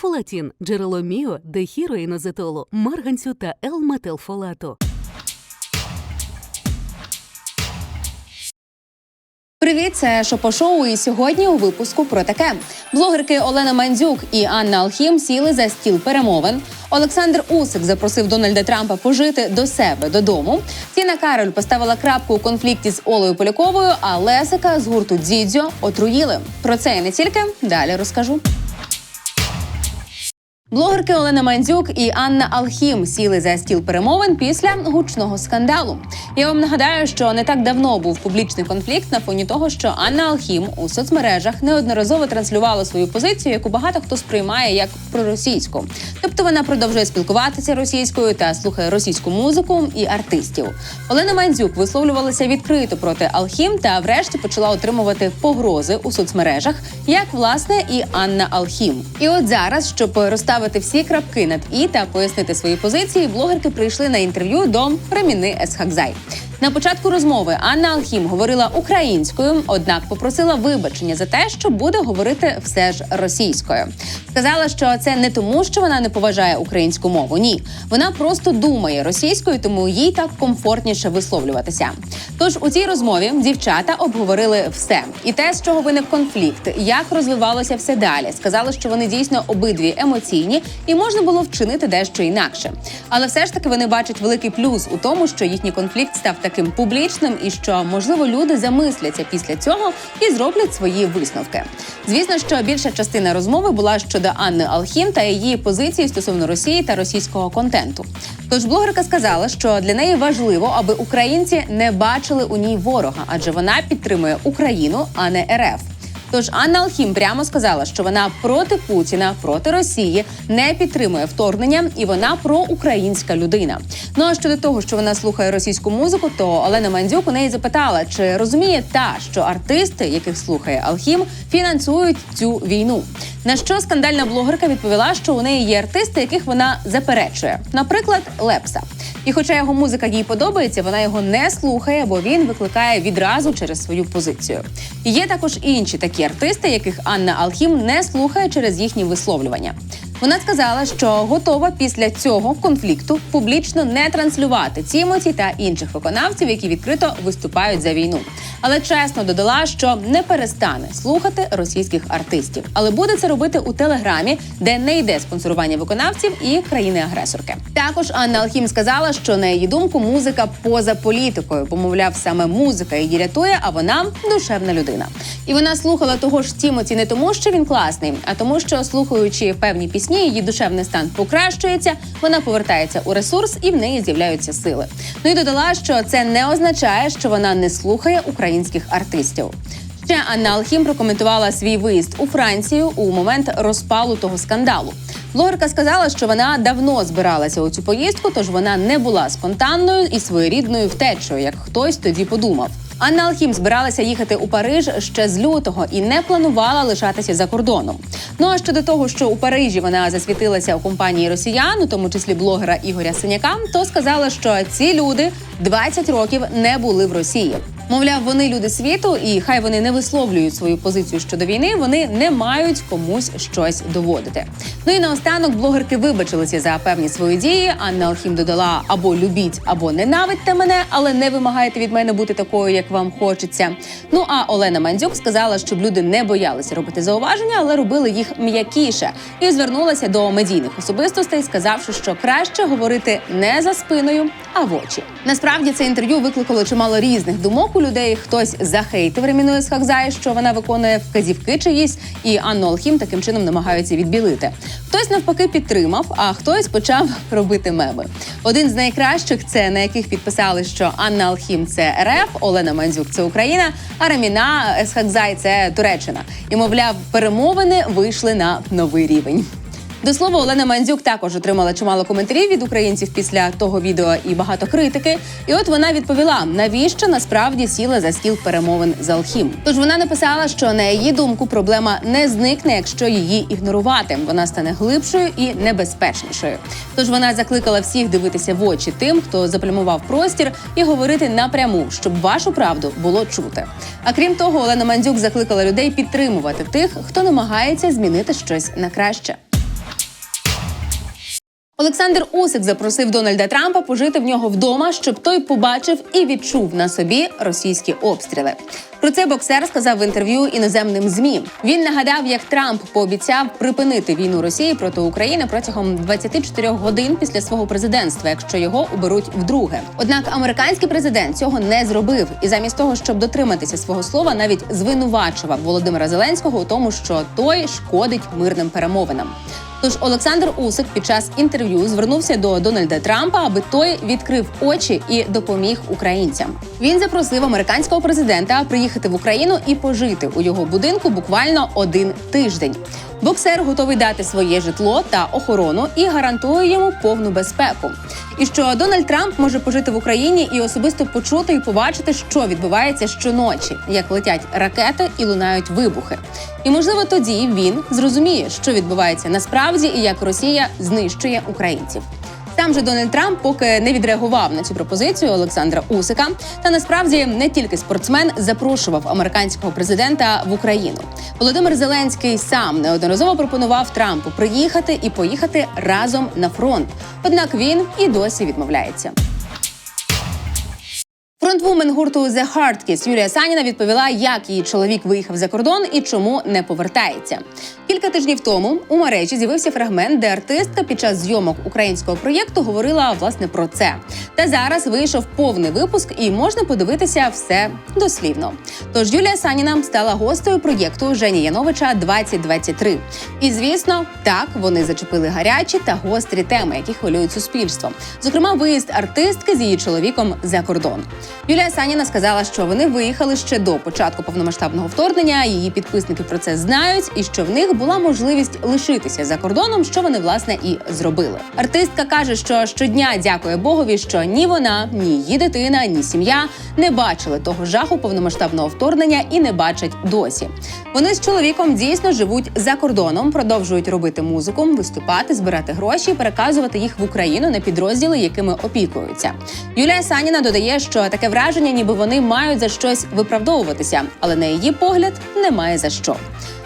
Фолатін – джерело міо, дехіроїнозетолу, марганцю та Л-метилфолату. Привіт, це Шопо-шоу, і сьогодні у випуску про таке. Блогерки Олена Мандзюк і Анна Алхім сіли за стіл перемовин. Олександр Усик запросив Дональда Трампа пожити до себе додому. Тіна Кароль поставила крапку у конфлікті з Олею Поляковою, а Лесика з гурту Дзідзьо отруїли. Про це і не тільки далі розкажу. Блогерки Олена Мандзюк і Анна Алхім сіли за стіл перемовин після гучного скандалу. Я вам нагадаю, що не так давно був публічний конфлікт на фоні того, що Анна Алхім у соцмережах неодноразово транслювала свою позицію, яку багато хто сприймає як проросійську. Тобто вона продовжує спілкуватися російською та слухає російську музику і артистів. Олена Мандзюк висловлювалася відкрито проти Алхім та, врешті, почала отримувати погрози у соцмережах, як власне і Анна Алхім. І от зараз, щоб розставити всі крапки над і та пояснити свої позиції, блогерки прийшли на інтерв'ю до Раміни Есхакзай. На початку розмови Анна Алхім говорила українською, однак попросила вибачення за те, що буде говорити все ж російською. Сказала, що це не тому, що вона не поважає українську мову. Ні, вона просто думає російською, тому їй так комфортніше висловлюватися. Тож у цій розмові дівчата обговорили все: і те, з чого виник конфлікт, як розвивалося все далі. Сказали, що вони дійсно обидві емоційні і можна було вчинити дещо інакше. Але все ж таки вони бачать великий плюс у тому, що їхній конфлікт став таким публічним, і що можливо люди замисляться після цього і зроблять свої висновки. Звісно, що більша частина розмови була щодо Анни Алхім та її позиції стосовно Росії та російського контенту. Тож блогерка сказала, що для неї важливо, аби українці не бачили у ній ворога, адже вона підтримує Україну, а не РФ. Тож Анна Алхім прямо сказала, що вона проти Путіна, проти Росії, не підтримує вторгнення, і вона проукраїнська людина. Ну а щодо того, що вона слухає російську музику, то Олена Мандзюк у неї запитала, чи розуміє та, що артисти, яких слухає Алхім, фінансують цю війну. На що скандальна блогерка відповіла, що у неї є артисти, яких вона заперечує, наприклад, Лепса. І, хоча його музика їй подобається, вона його не слухає, бо він викликає відразу через свою позицію. Є також інші такі артисти, яких Анна Алхім не слухає через їхні висловлювання. Вона сказала, що готова після цього конфлікту публічно не транслювати Тімоті та інших виконавців, які відкрито виступають за війну. Але чесно додала, що не перестане слухати російських артистів, але буде це робити у телеграмі, де не йде спонсорування виконавців і країни-агресорки. Також Анна Алхім сказала, що на її думку музика поза політикою, бо мовляв, саме музика її рятує, а вона душевна людина. І вона слухала того ж Тімоті не тому, що він класний, а тому, що слухаючи певні пісні, її душевний стан покращується, вона повертається у ресурс і в неї з'являються сили. Ну і додала, що це не означає, що вона не слухає українських артистів. Ще Анна Алхім прокоментувала свій виїзд у Францію у момент розпалу того скандалу. Блогерка сказала, що вона давно збиралася у цю поїздку, тож вона не була спонтанною і своєрідною втечею, як хтось тоді подумав. Анна Алхім збиралася їхати у Париж ще з лютого і не планувала лишатися за кордоном. Ну а щодо того, що у Парижі вона засвітилася у компанії росіян, у тому числі блогера Ігоря Синяка, то сказала, що ці люди 20 років не були в Росії. Мовляв, вони люди світу, і хай вони не висловлюють свою позицію щодо війни, вони не мають комусь щось доводити. Ну і наостанок блогерки вибачилися за певні свої дії. Анна Алхім додала або любіть, або ненавидьте мене, але не вимагайте від мене бути такою, як вам хочеться. Ну а Олена Мандзюк сказала, щоб люди не боялися робити зауваження, але робили їх м'якіше, і звернулася до медійних особистостей, сказавши, що краще говорити не за спиною, а в очі. Насправді це інтерв'ю викликало чимало різних думок людей. Хтось захейтив Реміну Схакзай, що вона виконує вказівки чиїсь, і Анну Алхім таким чином намагаються відбілити. Хтось навпаки підтримав, а хтось почав робити меми. Один з найкращих це на яких підписали, що Анна Алхім це РФ, Олена Мандзюк це Україна, а Реміна Есхакзай це Туреччина. І мовляв, перемовини вийшли на новий рівень. До слова, Олена Мандзюк також отримала чимало коментарів від українців після того відео і багато критики. І от вона відповіла, навіщо насправді сіла за стіл перемовин з Алхім. Тож вона написала, що на її думку проблема не зникне, якщо її ігнорувати. Вона стане глибшою і небезпечнішою. Тож вона закликала всіх дивитися в очі тим, хто заплямував простір, і говорити напряму, щоб вашу правду було чути. А крім того, Олена Мандзюк закликала людей підтримувати тих, хто намагається змінити щось на краще. Олександр Усик запросив Дональда Трампа пожити в нього вдома, щоб той побачив і відчув на собі російські обстріли. Про це боксер сказав в інтерв'ю іноземним змі. Він нагадав, як Трамп пообіцяв припинити війну Росії проти України протягом 24 годин після свого президентства, якщо його оберуть вдруге. Однак американський президент цього не зробив, і замість того, щоб дотриматися свого слова, навіть звинувачував Володимира Зеленського у тому, що той шкодить мирним перемовинам. Тож Олександр Усик під час інтерв'ю звернувся до Дональда Трампа, аби той відкрив очі і допоміг українцям. Він запросив американського президента приїхати в Україну і пожити у його будинку буквально один тиждень. Боксер готовий дати своє житло та охорону і гарантує йому повну безпеку. І що Дональд Трамп може пожити в Україні і особисто почути і побачити, що відбувається щоночі, як летять ракети і лунають вибухи. І можливо тоді він зрозуміє, що відбувається насправді і як Росія знищує українців. Сам же Дональд Трамп поки не відреагував на цю пропозицію Олександра Усика. Та насправді не тільки спортсмен запрошував американського президента в Україну. Володимир Зеленський сам неодноразово пропонував Трампу приїхати і поїхати разом на фронт. Однак він і досі відмовляється. Фронтвумен гурту The Hard Kiss Юлія Саніна відповіла, як її чоловік виїхав за кордон і чому не повертається. Кілька тижнів тому у мережі з'явився фрагмент, де артистка під час зйомок українського проєкту говорила власне про це. Та зараз вийшов повний випуск, і можна подивитися все дослівно. Тож Юлія Саніна стала гостею проєкту Жені Яновича 2023. І звісно, так вони зачепили гарячі та гострі теми, які хвилюють суспільство. Зокрема, виїзд артистки з її чоловіком за кордон. Юлія Саніна сказала, що вони виїхали ще до початку повномасштабного вторгнення. Її підписники про це знають, і що в них була можливість лишитися за кордоном, що вони власне і зробили. Артистка каже, що щодня дякує Богові, що ні вона, ні її дитина, ні сім'я не бачили того жаху повномасштабного вторгнення і не бачать досі. Вони з чоловіком дійсно живуть за кордоном, продовжують робити музику, виступати, збирати гроші, переказувати їх в Україну на підрозділи, якими опікуються. Юлія Саніна додає, що таке враження, ніби вони мають за щось виправдовуватися, але на її погляд немає за що.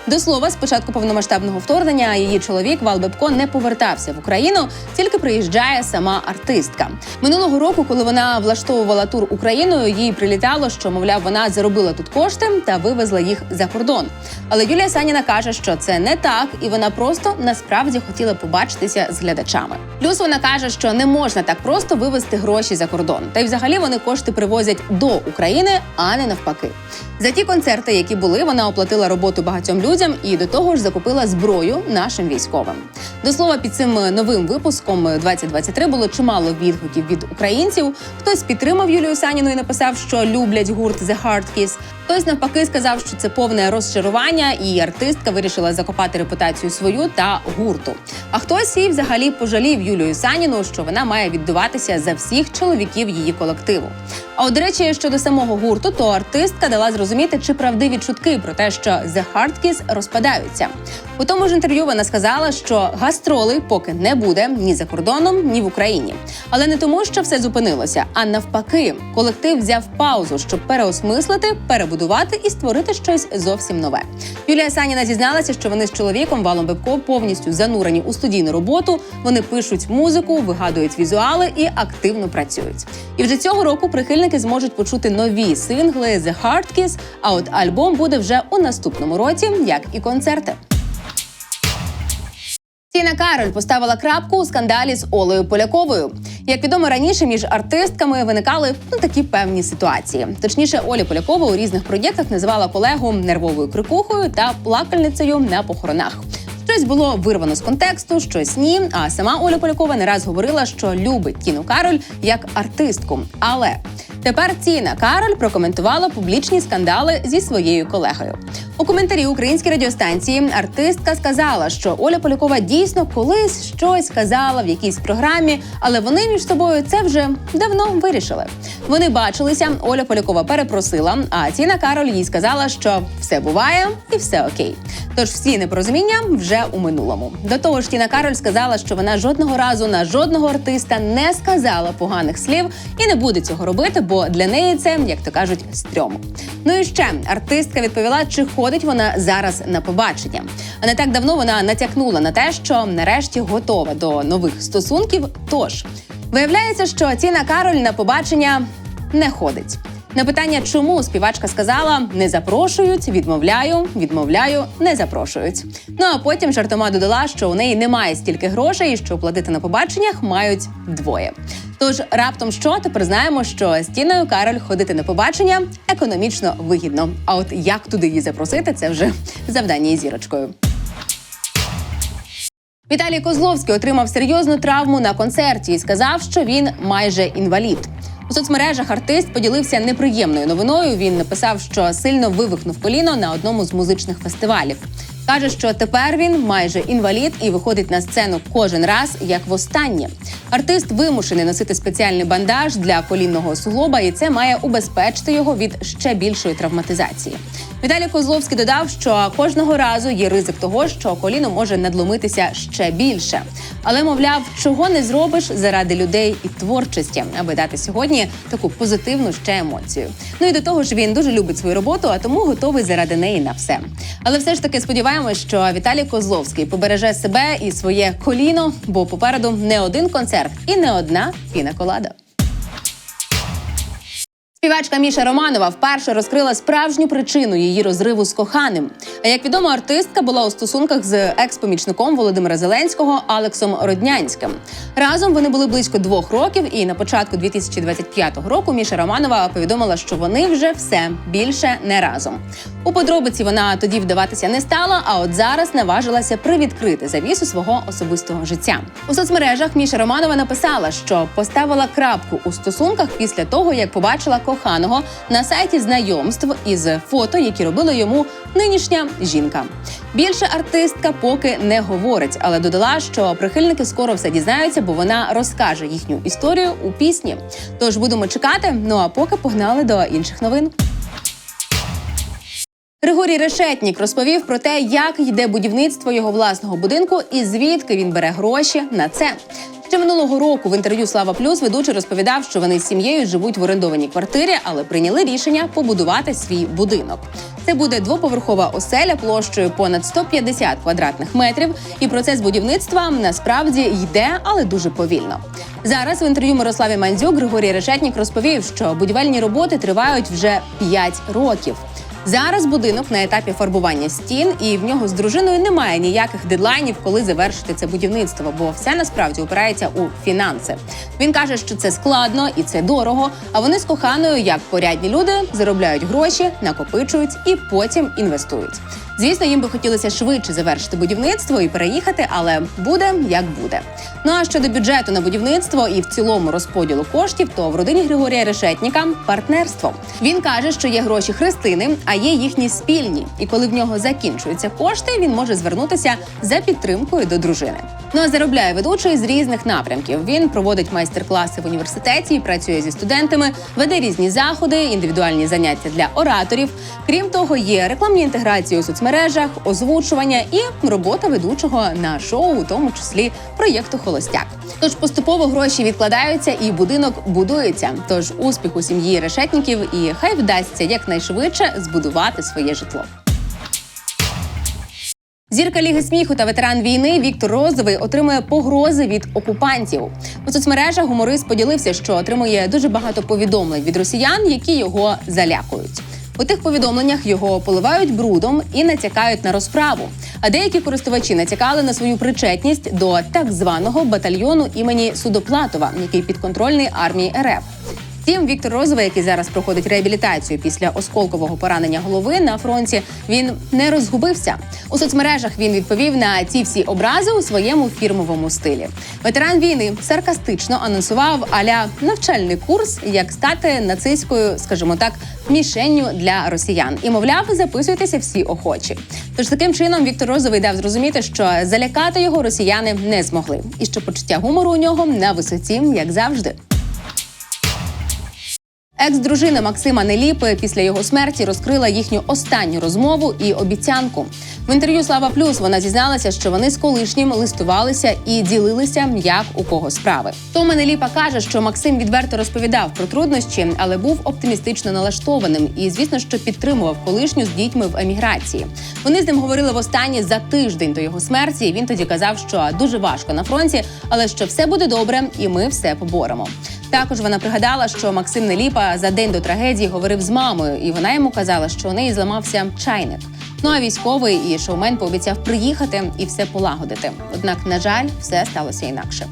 До слова, з початку повномасштабного вторгнення її чоловік Вал Бебко не повертався в Україну, тільки приїжджає сама артистка. Минулого року, коли вона влаштовувала тур Україною, їй прилітало, що мовляв, вона заробила тут кошти та вивезла їх за кордон. Але Юлія Саніна каже, що це не так, і вона просто насправді хотіла побачитися з глядачами. Плюс вона каже, що не можна так просто вивезти гроші за кордон. Та й взагалі вони кошти привозять до України, а не навпаки. За ті концерти, які були, вона оплатила роботу багатьом людям і до того ж закупила зброю нашим військовим. До слова, під цим новим випуском 2023 було чимало відгуків від українців. Хтось підтримав Юлію Саніну і написав, що люблять гурт The Hard Kiss. Хтось навпаки сказав, що це повне розчарування, і артистка вирішила закопати репутацію свою та гурту. А хтось і взагалі пожалів Юлію Саніну, що вона має віддуватися за всіх чоловіків її колективу. А от до речі, щодо самого гурту, то артистка дала зрозуміти, чи правдиві чутки про те, що The Hard Kiss розпадаються. У тому ж інтерв'ю вона сказала, що гастроли поки не буде ні за кордоном, ні в Україні. Але не тому, що все зупинилося, а навпаки, колектив взяв паузу, щоб переосмислити, перебудувати і створити щось зовсім нове. Юлія Саніна зізналася, що вони з чоловіком Валом Бебко повністю занурені у студійну роботу. Вони пишуть музику, вигадують візуали і активно працюють. І вже цього року прихильники зможуть почути нові сингли The Hard Kiss, А от альбом буде вже у наступному році, як і концерти. Тіна Кароль поставила крапку у скандалі з Олею Поляковою. Як відомо раніше, між артистками виникали ну, такі певні ситуації. Точніше, Оля Полякова у різних проєктах називала колегу нервовою крикухою та плакальницею на похоронах. Щось було вирвано з контексту, щось ні. А сама Оля Полякова не раз говорила, що любить Тіну Кароль як артистку. Але тепер Тіна Кароль прокоментувала публічні скандали зі своєю колегою. У коментарі українській радіостанції артистка сказала, що Оля Полякова дійсно колись щось сказала в якійсь програмі, але вони між собою це вже давно вирішили. Вони бачилися. Оля Полякова перепросила, а Тіна Кароль їй сказала, що все буває і все окей. Тож всі непорозуміння вже у минулому. До того ж, Тіна Кароль сказала, що вона жодного разу на жодного артиста не сказала поганих слів і не буде цього робити, бо бо для неї це, як то кажуть, стрьом. Ну і ще артистка відповіла, чи ходить вона зараз на побачення. А не так давно вона натякнула на те, що нарешті готова до нових стосунків. Тож виявляється, що Тіна Кароль на побачення не ходить. На питання, чому співачка сказала не запрошують, відмовляю, відмовляю, не запрошують. Ну а потім жартома додала, що у неї немає стільки грошей, що платити на побаченнях мають двоє. Тож раптом що тепер знаємо, що з Тіною Кароль ходити на побачення економічно вигідно. А от як туди її запросити, це вже завдання зірочкою. Віталій Козловський отримав серйозну травму на концерті і сказав, що він майже інвалід. У соцмережах артист поділився неприємною новиною. Він написав, що сильно вивихнув коліно на одному з музичних фестивалів. Каже, що тепер він майже інвалід і виходить на сцену кожен раз, як востаннє. Артист вимушений носити спеціальний бандаж для колінного суглоба, і це має убезпечити його від ще більшої травматизації. Віталій Козловський додав, що кожного разу є ризик того, що коліно може надломитися ще більше. Але, мовляв, чого не зробиш заради людей і творчості, аби дати сьогодні таку позитивну ще емоцію. Ну і до того ж, він дуже любить свою роботу, а тому готовий заради неї на все. Але все ж таки сподіваємось, що Віталій Козловський побереже себе і своє коліно, бо попереду не один концерт і не одна пінаколада. Співачка Міша Романова вперше розкрила справжню причину її розриву з коханим. А як відомо, артистка була у стосунках з екс-помічником Володимира Зеленського Алексом Роднянським. Разом вони були близько двох років, і на початку 2025 року Міша Романова повідомила, що вони вже все більше не разом. У подробиці вона тоді вдаватися не стала, а от зараз наважилася привідкрити завісу свого особистого життя. У соцмережах Міша Романова написала, що поставила крапку у стосунках після того, як побачила коханого на сайті знайомств із фото, які робила йому нинішня жінка. Більше артистка поки не говорить, але додала, що прихильники скоро все дізнаються, бо вона розкаже їхню історію у пісні. Тож будемо чекати. Ну а поки погнали до інших новин. Григорій Решетнік розповів про те, як йде будівництво його власного будинку і звідки він бере гроші на це. Ще минулого року в інтерв'ю Слава Плюс ведучий розповідав, що вони з сім'єю живуть в орендованій квартирі, але прийняли рішення побудувати свій будинок. Це буде двоповерхова оселя площею понад 150 квадратних метрів. І процес будівництва насправді йде, але дуже повільно. Зараз в інтерв'ю Мирославі Мандзюк Григорій Решетнік розповів, що будівельні роботи тривають вже 5 років. Зараз будинок на етапі фарбування стін, і в нього з дружиною немає ніяких дедлайнів, коли завершити це будівництво, бо все насправді опирається у фінанси. Він каже, що це складно і це дорого. А вони з коханою, як порядні люди, заробляють гроші, накопичують і потім інвестують. Звісно, їм би хотілося швидше завершити будівництво і переїхати, але буде як буде. Ну а щодо бюджету на будівництво і в цілому розподілу коштів, то в родині Григорія Решетніка партнерство. Він каже, що є гроші Христини, а є їхні спільні. І коли в нього закінчуються кошти, він може звернутися за підтримкою до дружини. Ну а заробляє ведучий з різних напрямків. Він проводить майстер-класи в університеті, працює зі студентами, веде різні заходи, індивідуальні заняття для ораторів. Крім того, є рекламні інтеграції у соцмережах, озвучування і робота ведучого на шоу, у тому числі проєкту Холостяк. Тож поступово гроші відкладаються і будинок будується. Тож успіх у сім'ї решетників і хай вдасться якнайшвидше збудувати своє житло. Зірка Ліги сміху та ветеран війни Віктор Розовий отримує погрози від окупантів. У соцмережах гуморист поділився, що отримує дуже багато повідомлень від росіян, які його залякують. У тих повідомленнях його поливають брудом і натякають на розправу. А деякі користувачі натякали на свою причетність до так званого батальйону імені Судоплатова, який підконтрольний армії РФ. Втім, Віктор Розовий, який зараз проходить реабілітацію після осколкового поранення голови на фронті, він не розгубився. У соцмережах він відповів на ці всі образи у своєму фірмовому стилі. Ветеран війни саркастично анонсував аля навчальний курс, як стати нацистською, скажімо так, мішенню для росіян. І мовляв, записуйтеся всі охочі. Тож таким чином Віктор Розовий дав зрозуміти, що залякати його росіяни не змогли, і що почуття гумору у нього на висоті, як завжди. Екс-дружина Максима Неліпи після його смерті розкрила їхню останню розмову і обіцянку. В інтерв'ю Слава Плюс вона зізналася, що вони з колишнім листувалися і ділилися, як у кого справи. Тома Неліпа каже, що Максим відверто розповідав про труднощі, але був оптимістично налаштованим і, звісно, що підтримував колишню з дітьми в еміграції. Вони з ним говорили востаннє за тиждень до його смерті. Він тоді казав, що дуже важко на фронті, але що все буде добре, і ми все поборемо. Також вона пригадала, що Максим Неліпа за день до трагедії говорив з мамою, і вона йому казала, що у неї зламався чайник. Ну а військовий і шоумен пообіцяв приїхати і все полагодити. Однак, на жаль, все сталося інакше.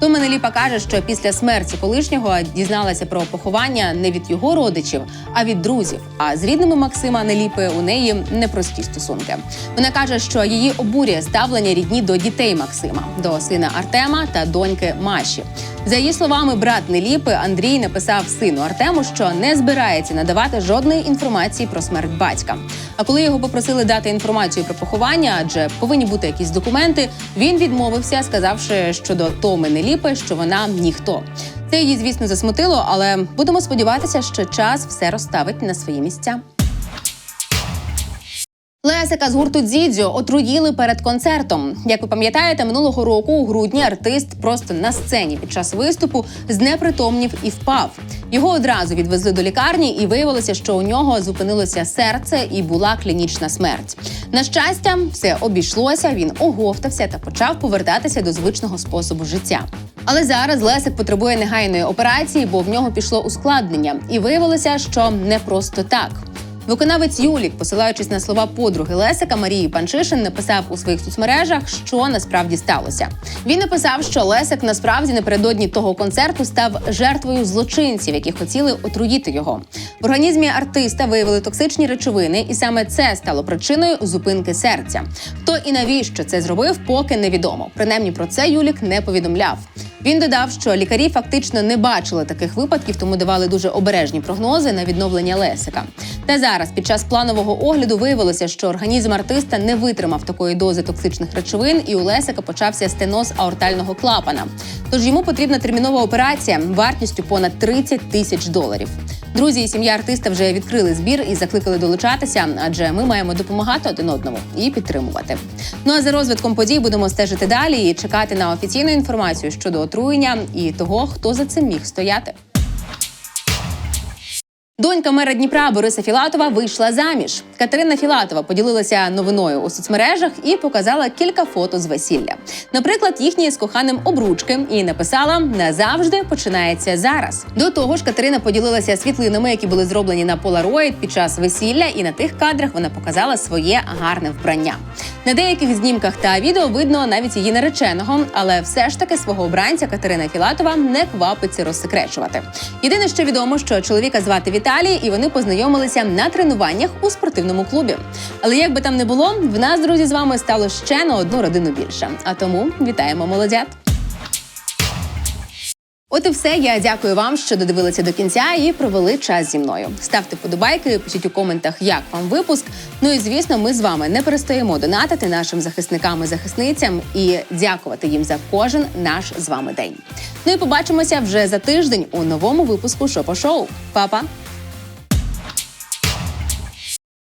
Тома Неліпа каже, що після смерті колишнього дізналася про поховання не від його родичів, а від друзів. А з рідними Максима Неліпи у неї непрості стосунки. Вона каже, що її обурює ставлення рідні до дітей Максима, до сина Артема та доньки Маші. За її словами, брат Неліпи Андрій написав сину Артему, що не збирається надавати жодної інформації про смерть батька. А коли його попросили дати інформацію про поховання, адже повинні бути якісь документи, він відмовився, сказавши щодо Томи Неліпи, що вона ніхто. Це її, звісно, засмутило, але будемо сподіватися, що час все розставить на свої місця. Лесика з гурту Дзідзьо отруїли перед концертом. Як ви пам'ятаєте, минулого року у грудні артист просто на сцені під час виступу знепритомнів і впав. Його одразу відвезли до лікарні, і виявилося, що у нього зупинилося серце і була клінічна смерть. На щастя, все обійшлося. Він оговтався та почав повертатися до звичного способу життя. Але зараз Лесик потребує негайної операції, бо в нього пішло ускладнення, і виявилося, що не просто так. Виконавець Юлік, посилаючись на слова подруги Лесика Марії Панчишин, написав у своїх соцмережах, що насправді сталося. Він написав, що Лесик насправді напередодні того концерту став жертвою злочинців, які хотіли отруїти його. В організмі артиста виявили токсичні речовини, і саме це стало причиною зупинки серця. Хто і навіщо це зробив, поки невідомо. Принаймні про це Юлік не повідомляв. Він додав, що лікарі фактично не бачили таких випадків, тому давали дуже обережні прогнози на відновлення Лесика. Та зараз, під час планового огляду, виявилося, що організм артиста не витримав такої дози токсичних речовин, і у Лесика почався стеноз аортального клапана. Тож йому потрібна термінова операція вартістю понад 30 тисяч доларів. Друзі і сім'я артиста вже відкрили збір і закликали долучатися, адже ми маємо допомагати один одному і підтримувати. Ну а за розвитком подій будемо стежити далі і чекати на офіційну інформацію щодо отруєння і того, хто за цим міг стояти. Донька мера Дніпра Бориса Філатова вийшла заміж. Катерина Філатова поділилася новиною у соцмережах і показала кілька фото з весілля. Наприклад, їхні з коханим обручки і написала назавжди починається зараз. До того ж, Катерина поділилася світлинами, які були зроблені на Polaroid під час весілля, і на тих кадрах вона показала своє гарне вбрання. На деяких знімках та відео видно навіть її нареченого, але все ж таки свого обранця Катерина Філатова не квапиться розсекречувати. Єдине, що відомо, що чоловіка звати Віталій, і вони познайомилися на тренуваннях у спортивному клубі. Але як би там не було, в нас, друзі, з вами стало ще на одну родину більше. А тому вітаємо молодят! От і все. Я дякую вам, що додивилися до кінця і провели час зі мною. Ставте подобайки, пишіть у коментах, як вам випуск. Ну і звісно, ми з вами не перестаємо донатити нашим захисникам і захисницям і дякувати їм за кожен наш з вами день. Ну і побачимося вже за тиждень у новому випуску Шопо Шоу. Па-па!